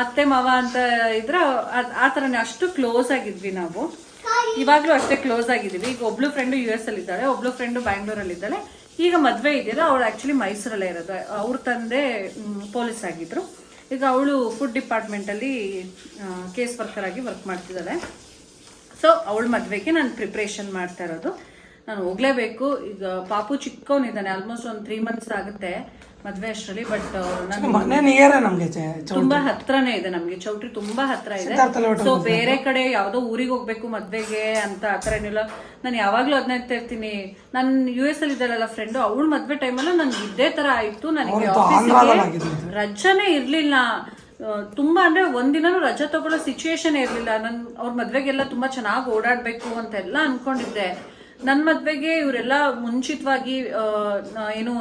ಅತ್ತೆ ಮಾವ ಅಂತ ಇದ್ರೆ ಆ ಥರನೇ ಅಷ್ಟು ಕ್ಲೋಸ್ ಆಗಿದ್ವಿ ನಾವು. ಇವಾಗ್ಲೂ ಅಷ್ಟೇ ಕ್ಲೋಸ್ ಆಗಿದ್ದೀವಿ. ಈಗ ಒಬ್ಳು ಫ್ರೆಂಡು ಯು ಎಸ್ ಅಲ್ಲಿ ಇದ್ದಾಳೆ ಒಬ್ಳು ಫ್ರೆಂಡು ಬ್ಯಾಂಗ್ಳೂರಲ್ಲಿ ಇದ್ದಾಳೆ ಈಗ ಮದುವೆ ಇದೆಯಲ್ಲ ಅವಳು ಆಕ್ಚುಲಿ ಮೈಸೂರಲ್ಲೇ ಇರೋದು. ಅವ್ರ ತಂದೆ ಪೊಲೀಸ್ ಆಗಿದ್ರು. ಈಗ ಅವಳು ಫುಡ್ ಡಿಪಾರ್ಟ್ಮೆಂಟ್ ಅಲ್ಲಿ ಕೇಸ್ ವರ್ಕರ್ ಆಗಿ ವರ್ಕ್ ಮಾಡ್ತಿದ್ದಾಳೆ. ಸೊ ಅವಳ ಮದುವೆಗೆ ನಾನು ಪ್ರಿಪ್ರೇಷನ್ ಮಾಡ್ತಾ ಇರೋದು. ನಾನು ಹೋಗಲೇಬೇಕು. ಈಗ ಪಾಪು ಚಿಕ್ಕವನಿದ್ದಾನೆ ಆಲ್ಮೋಸ್ಟ್ ಒಂದು ತ್ರೀ ಮಂತ್ಸ್ ಆಗುತ್ತೆ. ಮದ್ವೆ ಅಷ್ಟರಲ್ಲಿ ಬಟ್ ಮನೆ ನಿಯರೇ ನಮ್ಗೆ ತುಂಬಾ ಹತ್ರನೇ ಇದೆ ನಮ್ಗೆ ಚೌಟ್ರಿ ತುಂಬಾ ಹತ್ರ ಇದೆ. ಸೊ ಬೇರೆ ಕಡೆ ಯಾವ್ದೋ ಊರಿಗೆ ಹೋಗ್ಬೇಕು ಮದ್ವೆಗೆ ಅಂತ ಆತರ ಏನಿಲ್ಲ. ನಾನು ಯಾವಾಗ್ಲೂ ಅದನ್ನ ಇರ್ತೀನಿ. ನಾನು ಯು ಎಸ್ ಅಲ್ಲಿ ಇದ್ದಾಳಲ್ಲ ಫ್ರೆಂಡು ಅವಳ ಮದ್ವೆ ಟೈಮಲ್ಲಿ ನನ್ಗೆ ಇದೇ ತರ ಆಯ್ತು. ನನಗೆ ಆಫೀಸಿಗೆ ರಜಾನೇ ಇರ್ಲಿಲ್ಲ. ತುಂಬಾ ಅಂದ್ರೆ ಒಂದಿನ ರಜಾ ತಗೊಳ್ಳೋ ಸಿಚುಯೇಷನ್ ಇರ್ಲಿಲ್ಲ. ನನ್ ಅವ್ರ ಮದ್ವೆಗೆಲ್ಲ ತುಂಬಾ ಚೆನ್ನಾಗಿ ಓಡಾಡ್ಬೇಕು ಅಂತೆಲ್ಲ ಅನ್ಕೊಂಡಿದ್ದೆ. ನನ್ನ ಮದ್ವೆಗೆ ಇವರೆಲ್ಲ ಮುಂಚಿತವಾಗಿ ಏನು,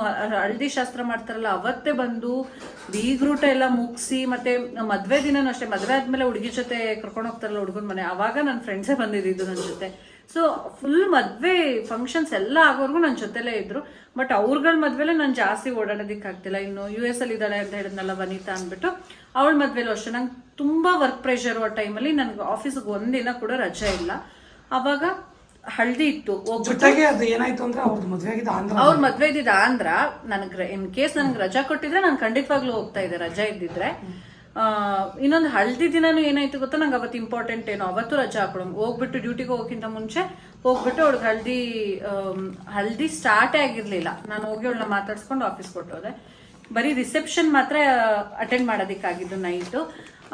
ಹಳದಿ ಶಾಸ್ತ್ರ ಮಾಡ್ತಾರಲ್ಲ, ಅವತ್ತೇ ಬಂದು ಬೀಗ್ರೂಟ ಎಲ್ಲ ಮುಗಿಸಿ, ಮತ್ತೆ ಮದ್ವೆ ದಿನನೂ ಅಷ್ಟೇ, ಮದ್ವೆ ಆದ್ಮೇಲೆ ಹುಡುಗಿ ಜೊತೆ ಕರ್ಕೊಂಡು ಹೋಗ್ತಾರಲ್ಲ ಹುಡುಗನ ಮನೆ, ಅವಾಗ ನನ್ನ ಫ್ರೆಂಡ್ಸೇ ಬಂದಿದ್ದು ನನ್ನ ಜೊತೆ. ಸೊ ಫುಲ್ ಮದ್ವೆ ಫಂಕ್ಷನ್ಸ್ ಎಲ್ಲ ಆಗೋರ್ಗು ನನ್ನ ಜೊತೆಲೇ ಇದ್ರು ಬಟ್ ಅವ್ರಗಳ ಮದ್ವೆಲೆ ನಾನು ಜಾಸ್ತಿ ಓಡಾಡೋದಿಕ್ಕೆ ಆಗ್ತಿಲ್ಲ ಇನ್ನು ಯು ಎಸ್ ಅಲ್ಲಿ ಇದ್ದಾಳೆ ಅಂತ ಹೇಳಿದ್ನಲ್ಲ ವನಿತಾ ಅಂದ್ಬಿಟ್ಟು, ಅವಳ ಮದ್ವೆಲೂ ಅಷ್ಟೇ. ನಂಗೆ ತುಂಬಾ ವರ್ಕ್ ಪ್ರೆಷರ್ ಆ ಟೈಮಲ್ಲಿ ನನಗೆ ಆಫೀಸ್ಗೆ ಒಂದಿನ ಕೂಡ ರಜೆ ಇಲ್ಲ. ಅವಾಗ ಹಳ್ದಿ ಇತ್ತು ಒಬ್ಬ ಜೊತೆಗೆ ಅದು ಏನಾಯ್ತು ಅಂದ್ರೆ ಅವ್ರದ್ದು ಮದ್ವೆ ಆಗಿದ್ದು ಆಂಧ್ರ ಅವ್ರ ಮದ್ವೆ ಇದ್ದಿದ್ದ ಆಂಧ್ರ ನನಗೆ ಇನ್ ಕೇಸ್ ನನಗೆ ರಜಾ ಕೊಟ್ಟಿದ್ರೆ ನಾನು ಖಂಡಿತವಾಗ್ಲೂ ಹೋಗ್ತಾ ಇದ್ದೆ ರಜಾ ಇದ್ದಿದ್ರೆ. ಆ, ಇನ್ನೊಂದು ಹಳದಿ ದಿನಾನು ಏನಾಯ್ತು ಗೊತ್ತಾ? ನಂಗೆ ಅವತ್ತು ಇಂಪಾರ್ಟೆಂಟ್ ಏನೋ ಅವತ್ತು ರಜಾ ಹಾಕೊಳಂಗ್ ಹೋಗ್ಬಿಟ್ಟು ಡ್ಯೂಟಿಗೆ ಹೋಗೋಕ್ಕಿಂತ ಮುಂಚೆ ಹೋಗ್ಬಿಟ್ಟು ಅವ್ಳಿಗೆ ಹಳದಿ ಹಳದಿ ಸ್ಟಾರ್ಟೇ ಆಗಿರ್ಲಿಲ್ಲ. ನಾನು ಹೋಗಿ ಅವಳನ್ನ ಮಾತಾಡ್ಸ್ಕೊಂಡು ಆಫೀಸ್ ಕೊಟ್ಟೋದೆ ಬರೀ ರಿಸೆಪ್ಷನ್ ಮಾತ್ರ ಅಟೆಂಡ್ ಮಾಡೋದಕ್ಕಾಗಿದ್ದು ನೈಟು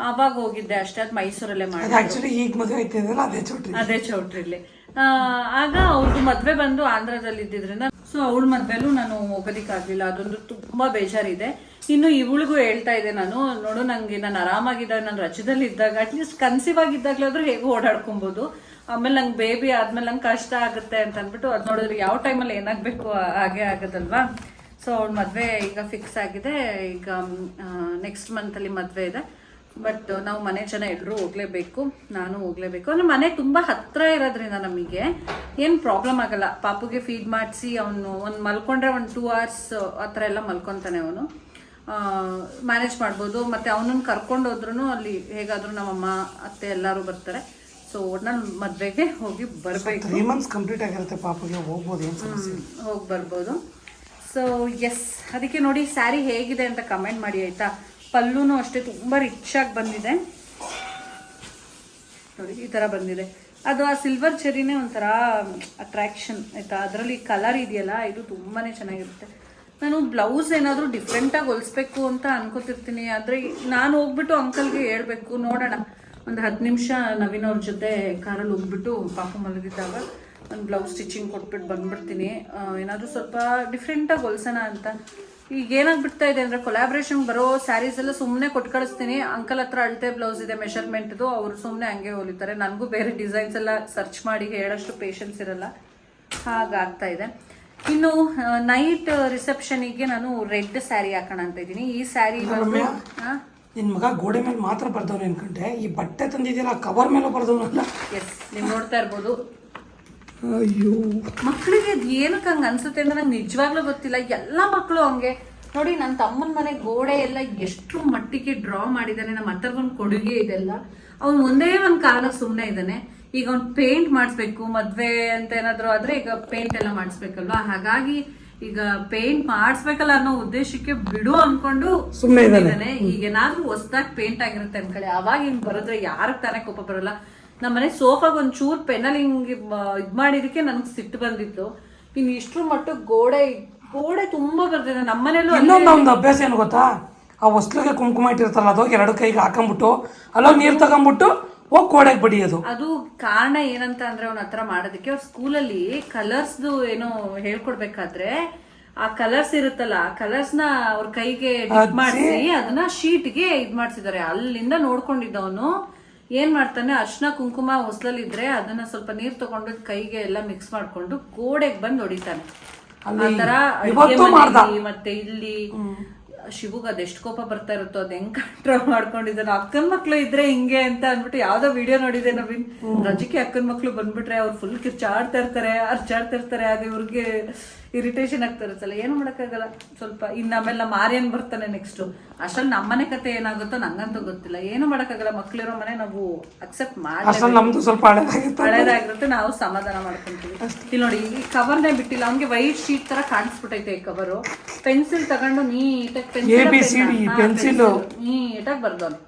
ಅವಾಗ ಹೋಗಿದ್ದೆ ಅಷ್ಟೇ ಅದು ಮೈಸೂರಲ್ಲೇ ಮಾಡಿ ಆಕ್ಚುಲಿ ಈಗ ಮದುವೆ ಅದೇ ಚೌಟ್ರಿ. ಅದೇ ಚೌಟ್ರಿಲಿ. ಆಗ ಅವ್ರದ್ದು ಮದ್ವೆ ಬಂದು ಆಂಧ್ರದಲ್ಲಿ ಇದ್ದಿದ್ರಿಂದ ಸೊ ಅವಳ ಮದ್ವೆಲೂ ನಾನು ಹೋಗೋದಿಕ್ಕಾಗ್ಲಿಲ್ಲ ಅದೊಂದು ತುಂಬಾ ಬೇಜಾರಿದೆ. ಇನ್ನು ಇವಳಿಗೂ ಹೇಳ್ತಾ ಇದೆ ನಾನು, ನೋಡು, ನಂಗೆ ನಾನು ಆರಾಮಾಗಿದ್ದಾಗ ನಾನು ರಜದಲ್ಲಿ ಇದ್ದಾಗ ಅಟ್ಲೀಸ್ಟ್ ಕನ್ಸಿವ್ ಆಗಿದ್ದಾಗ್ಲಾದ್ರೂ ಹೇಗೂ ಓಡಾಡ್ಕೊಬೋದು. ಆಮೇಲೆ ನಂಗೆ ಬೇಬಿ ಆದ್ಮೇಲೆ ನಂಗೆ ಕಷ್ಟ ಆಗುತ್ತೆ ಅಂತ ಅಂದ್ಬಿಟ್ಟು ಅದು ನೋಡಿದ್ರೆ ಯಾವ ಟೈಮಲ್ಲಿ ಏನಾಗಬೇಕು ಹಾಗೆ ಆಗೋದಲ್ವಾ? ಸೊ ಅವಳ ಮದುವೆ ಈಗ ಫಿಕ್ಸ್ ಆಗಿದೆ. ಈಗ ನೆಕ್ಸ್ಟ್ ಮಂತಲ್ಲಿ ಮದುವೆ ಇದೆ. ಬಟ್ ನಾವು ಮನೆ ಜನ ಎಲ್ಲರೂ ಹೋಗ್ಲೇಬೇಕು ನಾನು ಹೋಗ್ಲೇಬೇಕು. ಅಂದ್ರೆ ಮನೆ ತುಂಬಾ ಹತ್ರ ಇರೋದ್ರಿಂದ ನಮಗೆ ಏನು ಪ್ರಾಬ್ಲಮ್ ಆಗಲ್ಲ. ಪಾಪುಗೆ ಫೀಡ್ ಮಾಡಿಸಿ ಅವನು ಒಂದು ಮಲ್ಕೊಂಡ್ರೆ ಒಂದು ಟೂ ಅವರ್ಸ್ ಆ ಥರ ಎಲ್ಲ ಮಲ್ಕೊತಾನೆ ಅವನು. ಮ್ಯಾನೇಜ್ ಮಾಡ್ಬೋದು. ಮತ್ತೆ ಅವನನ್ನು ಕರ್ಕೊಂಡು ಹೋದ್ರೂ ಅಲ್ಲಿ ಹೇಗಾದ್ರೂ ನಮ್ಮಮ್ಮ ಅತ್ತೆ ಎಲ್ಲರೂ ಬರ್ತಾರೆ. ಸೊ ಒಟ್ನಲ್ಲಿ ಮದುವೆಗೆ ಹೋಗಿ ಬರಬೇಕು. ತ್ರೀ ಮಂತ್ಸ್ ಕಂಪ್ಲೀಟ್ ಆಗಿರುತ್ತೆ ಪಾಪುಗೆ ಹೋಗ್ಬೋದು ಹೋಗಿ ಬರ್ಬೋದು. ಸೊ ಎಸ್ ಅದಕ್ಕೆ ನೋಡಿ ಸ್ಯಾರಿ ಹೇಗಿದೆ ಅಂತ ಕಮೆಂಟ್ ಮಾಡಿ ಆಯ್ತಾ? ಪಲ್ಲುನು ಅಷ್ಟೇ ತುಂಬ ರಿಚ್ ಆಗಿ ಬಂದಿದೆ. ನೋಡಿ, ಈ ಥರ ಬಂದಿದೆ. ಅದು ಆ ಸಿಲ್ವರ್ ಚೆರಿನೇ ಒಂಥರ ಅಟ್ರಾಕ್ಷನ್ ಆಯಿತಾ? ಅದರಲ್ಲಿ ಕಲರ್ ಇದೆಯಲ್ಲ, ಇದು ತುಂಬಾನೇ ಚೆನ್ನಾಗಿರುತ್ತೆ. ನಾನು ಬ್ಲೌಸ್ ಏನಾದರೂ ಡಿಫ್ರೆಂಟಾಗಿ ಹೊಲಿಸ್ಬೇಕು ಅಂತ ಅನ್ಕೋತಿರ್ತೀನಿ. ಆದರೆ ನಾನು ಹೋಗ್ಬಿಟ್ಟು ಅಂಕಲ್ಗೆ ಹೇಳ್ಬೇಕು, ನೋಡೋಣ. ಒಂದು ಹತ್ತು ನಿಮಿಷ ನವೀನ್ ಅವ್ರ ಜೊತೆ ಕಾರಲ್ಲಿ ಹೋಗ್ಬಿಟ್ಟು ಪಾಪ ಮಲಗಿದ್ದಾಗ ಒಂದು ಬ್ಲೌಸ್ ಸ್ಟಿಚಿಂಗ್ ಕೊಟ್ಬಿಟ್ಟು ಬಂದ್ಬಿಡ್ತೀನಿ. ಏನಾದರೂ ಸ್ವಲ್ಪ ಡಿಫ್ರೆಂಟಾಗಿ ಹೊಲ್ಸೋಣ ಅಂತ. ಈಗ ಏನಾಗ್ಬಿಡ್ತಾ ಇದೆ ಅಂದ್ರೆ ಕೊಲಾಬ್ರೇಷನ್ ಬರೋ ಸ್ಯಾರೀಸ್ ಎಲ್ಲ ಸುಮ್ಮನೆ ಕೊಟ್ಟು ಕಳಿಸ್ತೀನಿ ಅಂಕಲ್ ಹತ್ರ ಅಳತೆ ಬ್ಲೌಸ್ ಇದೆ ಮೆಷರ್ಮೆಂಟ್ದು ಅವರು ಸುಮ್ಮನೆ ಹಂಗೆ ಹೊಲಿತಾರೆ. ನನಗೂ ಬೇರೆ ಡಿಸೈನ್ಸ್ ಎಲ್ಲ ಸರ್ಚ್ ಮಾಡಿ ಹೇಳೋಷ್ಟು ಪೇಷನ್ಸ್ ಇರಲ್ಲ. ಹಾಗಾಗ್ತಾ ಇದೆ. ಇನ್ನು ನೈಟ್ ರಿಸೆಪ್ಷನಿಗೆ ನಾನು ರೆಡ್ ಸ್ಯಾರಿ ಹಾಕೋಣ ಅಂತ ಇದ್ದೀನಿ. ಈ ಸ್ಯಾರಿ ನಿನ್ ಮಗ ಗೋಡೆ ಮೇಲೆ ಮಾತ್ರ ಬರ್ದವ್ನು ಅನ್ಕೊಂಡೆ. ಈ ಬಟ್ಟೆ ತಂದಿದ್ದೀರಾ ಕವರ್ ಮೇಲೆ ಬರ್ದವನಲ್ಲ. ಎಸ್ ನೀವು ನೋಡ್ತಾ ಇರ್ಬೋದು. ಅಯ್ಯೋ. ಮಕ್ಕಳಿಗೆ ಅದು ಏನಕ್ಕೆ ಹಂಗೆ ಅನ್ಸುತ್ತೆ ಅಂದ್ರೆ ನಂಗೆ ನಿಜವಾಗ್ಲೂ ಗೊತ್ತಿಲ್ಲ. ಎಲ್ಲ ಮಕ್ಕಳು ಹಂಗೆ. ನೋಡಿ ನನ್ನ ತಮ್ಮನ ಮನೆ ಗೋಡೆ ಎಲ್ಲ ಎಷ್ಟು ಮಟ್ಟಿಗೆ ಡ್ರಾ ಮಾಡಿದ್ದಾನೆ. ನಮ್ಮ ಹತ್ರಗೊಂದು ಕೊಡುಗೆ ಇದೆಲ್ಲ. ಅವ್ನ್ ಒಂದೇ ಒಂದು ಕಾರಣ ಸುಮ್ಮನೆ ಇದ್ದಾನೆ. ಈಗ ಅವ್ನು ಪೇಂಟ್ ಮಾಡಿಸ್ಬೇಕು ಮದ್ವೆ ಅಂತ ಏನಾದ್ರು ಆದ್ರೆ ಈಗ ಪೇಂಟ್ ಎಲ್ಲ ಮಾಡಿಸ್ಬೇಕಲ್ವಾ? ಹಾಗಾಗಿ ಈಗ ಪೇಂಟ್ ಮಾಡಿಸ್ಬೇಕಲ್ಲ ಅನ್ನೋ ಉದ್ದೇಶಕ್ಕೆ ಬಿಡು ಅನ್ಕೊಂಡು ಸುಮ್ನೆ ಇದ್ದಾನೆ. ಈಗ ಏನಾದ್ರೂ ಹೊಸದಾಗಿ ಪೇಂಟ್ ಆಗಿರುತ್ತೆ ಅನ್ಕೊಳ್ಳಿ. ಅವಾಗ ಹಿಂಗ್ ಬರೋದ್ರೆ ಯಾರಿಗೆ ತಾನೇ ಕೋಪ ಬರಲ್ಲ. ನಮ್ಮ ಮನೆ ಸೋಫಾಗ ಒಂದ್ ಚೂರ್ ಪೆನ್ನಲ್ಲಿ ಹಿಂಗ್ ಇದ್ ಮಾಡಿದಕ್ಕೆ ನನ್ಗ್ ಸಿಟ್ಟು ಬಂದಿತ್ತು. ಇನ್ ಇಷ್ಟ್ರ ಮಟ್ಟ ಗೋಡೆ ಗೋಡೆ ತುಂಬಾ ಬರ್ತಿದೆ. ನಮ್ಮನೇಲೂ ಇನ್ನೊಂದು ಒಂದು ಅಭ್ಯಾಸ ಏನು ಗೊತ್ತಾ? ಆ ಹೊಸ್ಲಿಗೆ ಕುಂಕುಮ ಇಟ್ಟಿರ್ತಾರಲ್ಲ ಅದು ಎರಡು ಕೈಗೆ ಹಾಕೊಂಬಿಟ್ಟು ಅಲ್ಲೋಗಿ ನೀರು ತಗೊಂಬಿಟ್ಟು ಹೋಗಿ ಕೋಡೆಗೆ ಬಡಿಯೋದು. ಅದು ಕಾರಣ ಏನಂತ ಅಂದ್ರೆ ಅವ್ನ ಹತ್ರ ಮಾಡೋದಕ್ಕೆ ಅವ್ರ ಸ್ಕೂಲಲ್ಲಿ ಕಲರ್ಸ್ದು ಏನೋ ಹೇಳ್ಕೊಡ್ಬೇಕಾದ್ರೆ ಆ ಕಲರ್ಸ್ ಇರುತ್ತಲ್ಲ ಆ ಕಲರ್ಸ್ನ ಅವ್ರ ಕೈಗೆ ಮಾಡಿಸಿ ಅದನ್ನ ಶೀಟ್ಗೆ ಇದ್ ಮಾಡ್ಸಿದಾರೆ ಅಲ್ಲಿಂದ ನೋಡ್ಕೊಂಡಿದ್ದವನು. ಏನ್ ಮಾಡ್ತಾನೆ? ಅರ್ಶಿನ ಕುಂಕುಮ ಹೊಸಲಲ್ಲಿ ಇದ್ರೆ ಅದನ್ನ ಸ್ವಲ್ಪ ನೀರ್ ತಗೊಂಡು ಕೈಗೆ ಎಲ್ಲ ಮಿಕ್ಸ್ ಮಾಡ್ಕೊಂಡು ಗೋಡೆಗೆ ಬಂದು ಹೊಡಿತಾನೆ. ಆ ತರ ಅಡ್ಗೆ ಮನೆಯಲ್ಲಿ ಮತ್ತೆ ಇಲ್ಲಿ ಶಿವುಗ್ ಅದೆಷ್ಟು ಕೋಪ ಬರ್ತಾ ಇರುತ್ತೋ ಅದ್ ಹೆಂಗ್ ಕಂಟ್ರೋಲ್ ಮಾಡ್ಕೊಂಡಿದ್ದಾನೆ? ಅಕ್ಕನ ಮಕ್ಳು ಇದ್ರೆ ಹಿಂಗೆ ಅಂತ ಅಂದ್ಬಿಟ್ಟು ಯಾವ್ದೋ ವಿಡಿಯೋ ನೋಡಿದೆ ನವೀನ್. ರಜಕ್ಕೆ ಅಕ್ಕನ ಮಕ್ಳು ಬಂದ್ಬಿಟ್ರೆ ಅವ್ರು ಫುಲ್ ಕಿರ್ಚಾಡ್ತಾ ಇರ್ತಾರೆ ಅರ್ಚಾಡ್ತಾ ಇರ್ತಾರೆ ಅದೇ ಇವ್ರಿಗೆ ಇರಿಟೇಷನ್ ಆಗ್ತಾ ಇರುತ್ತಲ್ಲ ಏನು ಮಾಡಕ್ಕಾಗಲ್ಲ. ಸ್ವಲ್ಪ ಇನ್ನ ಆಮೇಲೆ ನಮ್ಮ ಆರ್ಯನ್ ಬರ್ತಾನೆ ನೆಕ್ಸ್ಟ್ ನಮ್ಮ ನಮ್ಮನೆ ಕತೆ ಏನಾಗುತ್ತೋ ನಂಗಂತೂ ಗೊತ್ತಿಲ್ಲ. ಏನು ಮಾಡಕ್ಕಾಗಲ್ಲ ಮಕ್ಕಳಿರೋ ಮನೆ ನಾವು ಅಕ್ಸೆಪ್ಟ್ ಮಾಡಿ ಅಷ್ಟರಲ್ಲಿ ನಮ್ದು ಸ್ವಲ್ಪ ಹಳೇದಾಗಿರುತ್ತೆ ನಾವು ಸಮಾಧಾನ ಮಾಡ್ಕೊಂತೀವಿ. ಇಲ್ಲಿ ನೋಡಿ ಈ ಕವರ್ನೇ ಬಿಟ್ಟಿಲ್ಲ. ಅವ್ನಿಗೆ ವೈಟ್ ಶೀಟ್ ತರ ಕಾಣಿಸ್ಬಿಟ್ಟೈತೆ ಈ ಕವರು ಪೆನ್ಸಿಲ್ ತಗೊಂಡು ನೀಟಾಗಿ ಪೆನ್ಸಿಲ್ ಪೆನ್ಸಿಲ್ ನೀಟಾಗಿ ಬರ್ದವನು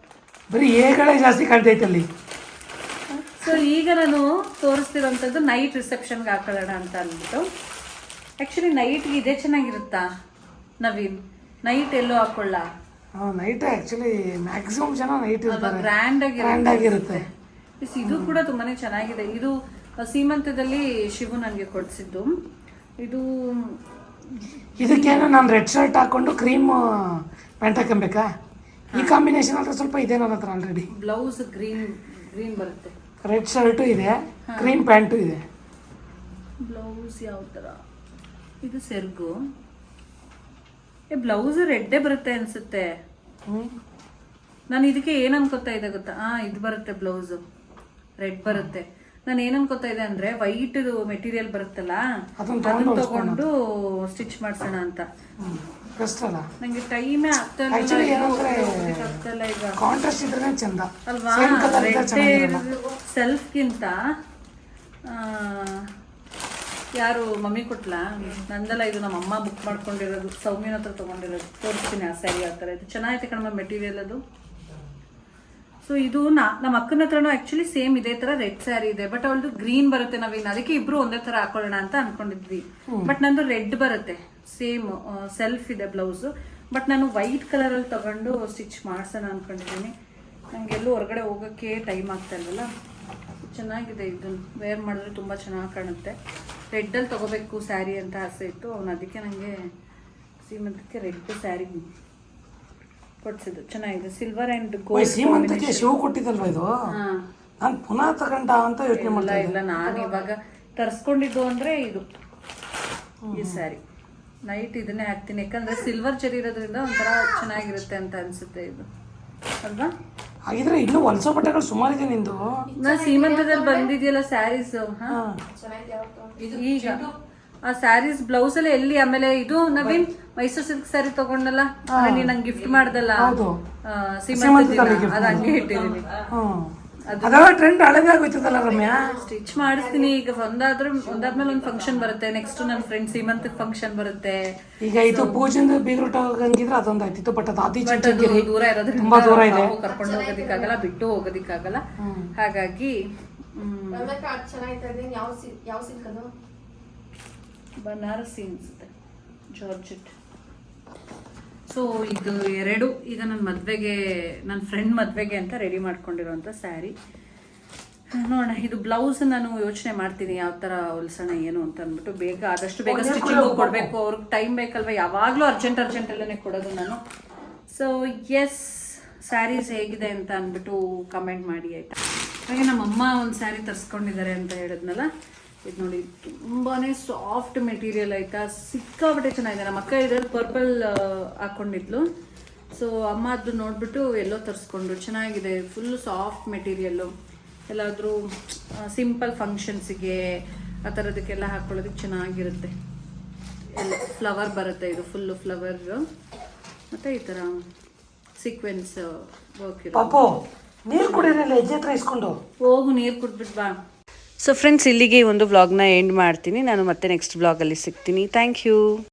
ಬರೀ ಏಗಳೇ ಜಾಸ್ತಿ ಕಾಣ್ತೈತೆ ಅಲ್ಲಿ. ಸೊ ಈಗ ನಾನು ತೋರಿಸ್ತಿರೋಂಥದ್ದು ನೈಟ್ ರಿಸೆಪ್ಷನ್ಗೆ ಹಾಕೊಳ್ಳೋಣ ಅಂತ ಅಂದ್ಬಿಟ್ಟು. ಆ್ಯಕ್ಚುಲಿ ನೈಟ್ಗೆ ಇದೇ ಚೆನ್ನಾಗಿರುತ್ತಾ ನವೀನ್? ನೈಟ್ ಎಲ್ಲೂ ಹಾಕೊಳ್ಳ? ನೈಟ್ ಆ್ಯಕ್ಚುಲಿ ಮ್ಯಾಕ್ಸಿಮಮ್ ಜನ ನೈಟ್ ಗ್ರ್ಯಾಂಡ್ ಆಗಿ ಗ್ರ್ಯಾಂಡ್ ಆಗಿರುತ್ತೆ. ಇದು ಕೂಡ ತುಂಬಾನೇ ಚೆನ್ನಾಗಿದೆ. ಇದು ಸೀಮಂತದಲ್ಲಿ ಶಿವು ನನಗೆ ಕೊಡಿಸಿದ್ದು. ಇದು ಇದಕ್ಕೇನು ನಾನು ರೆಡ್ ಶರ್ಟ್ ಹಾಕೊಂಡು ಕ್ರೀಮ್ ಪ್ಯಾಂಟ್ ಹಾಕೊಬೇಕಾ ಈ ಕಾಂಬಿನೇಷನ್ ಅಂದ್ರೆ ಸ್ವಲ್ಪ ಇದೆ ನನ್ನ ಹತ್ರ ಆಲ್ರೆಡಿ ಬ್ಲೌಸ್ ಗ್ರೀನ್ ಗ್ರೀನ್ ಬರುತ್ತೆ. ರೆಡ್ ಶರ್ಟು ಇದೆ ಕ್ರೀಮ್ ಪ್ಯಾಂಟು ಇದೆ. ಬ್ಲೌಸ್ ಯಾವ ಥರ ಇದು ಸೆರ್ಗು. ಏ ಬ್ಲೌಸ್ ರೆಡ್ಡೇ ಬರುತ್ತೆ ಅನ್ಸುತ್ತೆ. ನಾನು ಇದಕ್ಕೆ ಏನು ಅನ್ಕೋತಾ ಇದೆ ಗೊತ್ತಾ? ಹಾ ಇದು ಬರುತ್ತೆ ಬ್ಲೌಸು. ರೆಡ್ ಬರುತ್ತೆ. ನಾನು ಏನು ಅನ್ಕೋತಾ ಇದೆ ಅಂದ್ರೆ ವೈಟ್ ಮೆಟೀರಿಯಲ್ ಬರುತ್ತಲ್ಲ ಅದನ್ನ ತಗೊಂಡು ಸ್ಟಿಚ್ ಮಾಡ್ಸೋಣ ಅಂತ. ನಂಗೆ ಟೈಮೇ ಆಗ್ತಾ ಇಲ್ಲ ಇದು ಏನಂದ್ರೆ- ಓದೋದಕ್ಕೆ ಈಗ. ಕಾಂಟ್ರಾಸ್ಟ್ ಇದ್ರೆ ಚಂದ. ಅಲ್ವಾ? ಇದ್ರೆ ಸೆಲ್ಫ್ಗಿಂತ ಯಾರು ಮಮ್ಮಿ ಕೊಟ್ಲಾ? ನಂದಲ್ಲ ಇದು ನಮ್ಮ ಅಮ್ಮ ಬುಕ್ ಮಾಡ್ಕೊಂಡಿರೋದು ಸೌಮ್ಯನ ಹತ್ರ ತಗೊಂಡಿರೋದು. ತೋರಿಸ್ತೀನಿ ಆ ಸ್ಯಾರಿ ಆ ಥರ. ಇದು ಚೆನ್ನಾಗೈತೆ ಕಣಮ್ಮ ಮೆಟೀರಿಯಲ್ ಅದು. ಸೊ ಇದು ನಾ ನಮ್ಮ ಅಕ್ಕನ ಹತ್ರನೂ ಆ್ಯಕ್ಚುಲಿ ಸೇಮ್ ಇದೇ ಥರ ರೆಡ್ ಸ್ಯಾರಿ ಇದೆ. ಬಟ್ ಅವಳದು ಗ್ರೀನ್ ಬರುತ್ತೆ ನಾವಿನ್ನು ಅದಕ್ಕೆ ಇಬ್ರು ಒಂದೇ ಥರ ಹಾಕೊಳ್ಳೋಣ ಅಂತ ಅನ್ಕೊಂಡಿದ್ವಿ. ಬಟ್ ನಂದು ರೆಡ್ ಬರುತ್ತೆ. ಸೇಮ್ ಸೆಲ್ಫ್ ಇದೆ ಬ್ಲೌಸು ಬಟ್ ನಾನು ವೈಟ್ ಕಲರಲ್ಲಿ ತಗೊಂಡು ಸ್ಟಿಚ್ ಮಾಡ್ಸೋಣ ಅನ್ಕೊಂಡಿದ್ದೀನಿ. ನನಗೆಲ್ಲೂ ಹೊರಗಡೆ ಹೋಗೋಕ್ಕೆ ಟೈಮ್ ಆಗ್ತಾ ಇಲ್ವಲ್ಲ? ಚೆನ್ನಾಗಿದೆ ಇದನ್ನು ವೇರ್ ಮಾಡಿದ್ರೆ ತುಂಬ ಚೆನ್ನಾಗಿ ಕಾಣುತ್ತೆ. ರೆಡ್ಡಲ್ಲಿ ತೊಗೋಬೇಕು ಸ್ಯಾರಿ ಅಂತ ಆಸೆ ಇತ್ತು. ಅವನು ಅದಕ್ಕೆ ನನಗೆ ಸೀಮಂತಕ್ಕೆ ರೆಡ್ ಸ್ಯಾರಿ ಕೊಡಿಸಿದ್ದು. ಚೆನ್ನಾಗಿದೆ. ಸಿಲ್ವರ್ ಆ್ಯಂಡ್ ಗೋಲ್ಡ್ ಸೀಮಂತಕ್ಕೆ ಶಿವ ಕೊಟ್ಟಿದ್ದಲ್ವ ಇದು? ನಾನು ಪುನಃ ತಗೊಂಡ ಅಂತ ಯೋಚನೆ ಇಲ್ಲ ಮಾಡ್ತಾ ಇಲ್ಲ ನಾನು ಇವಾಗ ತರಿಸ್ಕೊಂಡಿದ್ದು ಅಂದ್ರೆ ಇದು. ಈ ಸ್ಯಾರಿ ನೈಟ್ ಇದನ್ನೇ ಹಾಕ್ತೀನಿ. ಯಾಕಂದರೆ ಸಿಲ್ವರ್ ಜರಿ ಇರೋದ್ರಿಂದ ಒಂಥರ ಚೆನ್ನಾಗಿರುತ್ತೆ ಅಂತ ಅನ್ಸುತ್ತೆ ಇದು. ಅಲ್ವಾ? ಹಾಗಿದ್ರೆ ಇನ್ನೂ ಹೊಲಸ ಬಟ್ಟೆಗಳು ಸುಮಾರು ಇದೆ ನಿಂದು. ನಾ ಸೀಮಂತದಲ್ಲಿ ಬಂದಿದೆಯಲ್ಲ ಸ್ಯಾರೀಸ್ ಈಗ ಆ ಸ್ಯಾರೀಸ್ ಬ್ಲೌಸ್ ಅಲ್ಲಿ ಎಲ್ಲಿ ಆಮೇಲೆ ಇದು ನವೀನ್ ಮೈಸೂರು ಸಿಲ್ಕ್ ಸ್ಯಾರಿ ತಗೊಂಡಲ್ಲ? ನೀನ್ ನಂಗೆ ಗಿಫ್ಟ್ ಮಾಡ್ದಲ್ಲ ಸೀಮಂತ ಅದ್ ಹಂಗೆ ಇಟ್ಟಿದ್ದೀನಿ ಅದೆಲ್ಲ ಟ್ರೆಂಡ್ ಹಳದೇ ಆಗೋಯ್ತದಲ್ಲ ರಮ್ಯಾ? ಸ್ಟಿಚ್ ಮಾಡಿಸ್ತೀನಿ. ಈಗ ಒಂದಾದ್ರೆ ಒಂದಾದ್ಮೇಲೆ ಒಂದು ಫಂಕ್ಷನ್ ಬರುತ್ತೆ. ನೆಕ್ಸ್ಟ್ ನನ್ನ ಫ್ರೆಂಡ್ ಸೀಮಂತ್ ಫಂಕ್ಷನ್ ಬರುತ್ತೆ. ಈಗ ಇದು ಪೂಜೆಂದು ಬೀಗ್ರೂಟ ಹೋಗಂಗಿದ್ರೆ ಅದೊಂದು ಆಯ್ತಿತ್ತು ಬಟ್ ಅದು ಅತಿ ದೂರ ಇರೋದ್ರಿಂದ ತುಂಬಾ ದೂರ ಇದೆ. ನಾವು ಕರ್ಕೊಂಡು ಹೋಗೋದಿಕ್ಕಾಗಲ್ಲ ಬಿಟ್ಟು ಹೋಗೋದಿಕ್ಕಾಗಲ್ಲ. ಹಾಗಾಗಿ ಬನಾರಸಿ ಅನ್ಸುತ್ತೆ ಜಾರ್ಜೆಟ್ ಸೊ ಇದು ಎರಡು ಈಗ ನನ್ನ ಮದುವೆಗೆ ನನ್ನ ಫ್ರೆಂಡ್ ಮದುವೆಗೆ ಅಂತ ರೆಡಿ ಮಾಡ್ಕೊಂಡಿರೋಂಥ ಸ್ಯಾರಿ ನೋಡೋಣ ಇದು ಬ್ಲೌಸ್ ನಾನು ಯೋಚನೆ ಮಾಡ್ತೀನಿ ಯಾವ ಥರ ಹೊಲ್ಸೋಣ ಏನು ಅಂತ ಅಂದ್ಬಿಟ್ಟು ಬೇಗ ಆದಷ್ಟು ಬೇಗ ಸ್ಟಿಚಿಂಗ್ ಕೊಡಬೇಕು ಅವ್ರಿಗೆ ಟೈಮ್ ಬೇಕಲ್ವ? ಯಾವಾಗಲೂ ಅರ್ಜೆಂಟ್ ಅರ್ಜೆಂಟಲ್ಲೇ ಕೊಡೋದು ನಾನು. ಸೊ ಎಸ್ ಸ್ಯಾರೀಸ್ ಹೇಗಿದೆ ಅಂತ ಅಂದ್ಬಿಟ್ಟು ಕಮೆಂಟ್ ಮಾಡಿ ಆಯ್ತಾ? ಹಾಗೆ ನಮ್ಮಮ್ಮ ಒಂದು ಸ್ಯಾರಿ ತರಿಸ್ಕೊಂಡಿದ್ದಾರೆ ಅಂತ ಹೇಳಿದ್ನಲ್ಲ ಇದು ನೋಡಿ ತುಂಬಾನೇ ಸಾಫ್ಟ್ ಮೆಟೀರಿಯಲ್ ಆಯ್ತಾ? ಸಿಕ್ಕಾಪಟ್ಟೆ ಚೆನ್ನಾಗಿದೆ. ನಮ್ಮ ಅಕ್ಕ ಇದ್ರಲ್ಲಿ ಪರ್ಪಲ್ ಹಾಕೊಂಡಿದ್ಲು. ಸೊ ಅಮ್ಮ ಅದು ನೋಡ್ಬಿಟ್ಟು ಎಲ್ಲೋ ತರಿಸ್ಕೊಂಡ್ರು. ಚೆನ್ನಾಗಿದೆ. ಫುಲ್ ಸಾಫ್ಟ್ ಮೆಟೀರಿಯಲ್ಲು ಎಲ್ಲಾದರೂ ಸಿಂಪಲ್ ಫಂಕ್ಷನ್ಸಿಗೆ ಆ ಥರದಕ್ಕೆಲ್ಲ ಹಾಕ್ಕೊಳ್ಳೋದಕ್ಕೆ ಚೆನ್ನಾಗಿರುತ್ತೆ. ಎಲ್ಲ ಫ್ಲವರ್ ಬರುತ್ತೆ ಇದು. ಫುಲ್ಲು ಫ್ಲವರ್ ಮತ್ತು ಈ ಥರ ಸೀಕ್ವೆನ್ಸ್ ವರ್ಕ್ ಇರುತ್ತೆ ನೀರು ಹೆಜ್ಜೆ ಹತ್ರ ಇಸ್ಕೊಂಡು. ಹೋಗು ನೀರು ಕುಡ್ಬಿಟ್ಟು ಬಾ. ಸೊ ಫ್ರೆಂಡ್ಸ್ ಇಲ್ಲಿಗೆ ಒಂದು ವ್ಲಾಗ್ನ ಎಂಡ್ ಮಾಡ್ತೀನಿ. ನಾನು ಮತ್ತೆ ನೆಕ್ಸ್ಟ್ ವ್ಲಾಗಲ್ಲಿ ಸಿಗ್ತೀನಿ. Thank you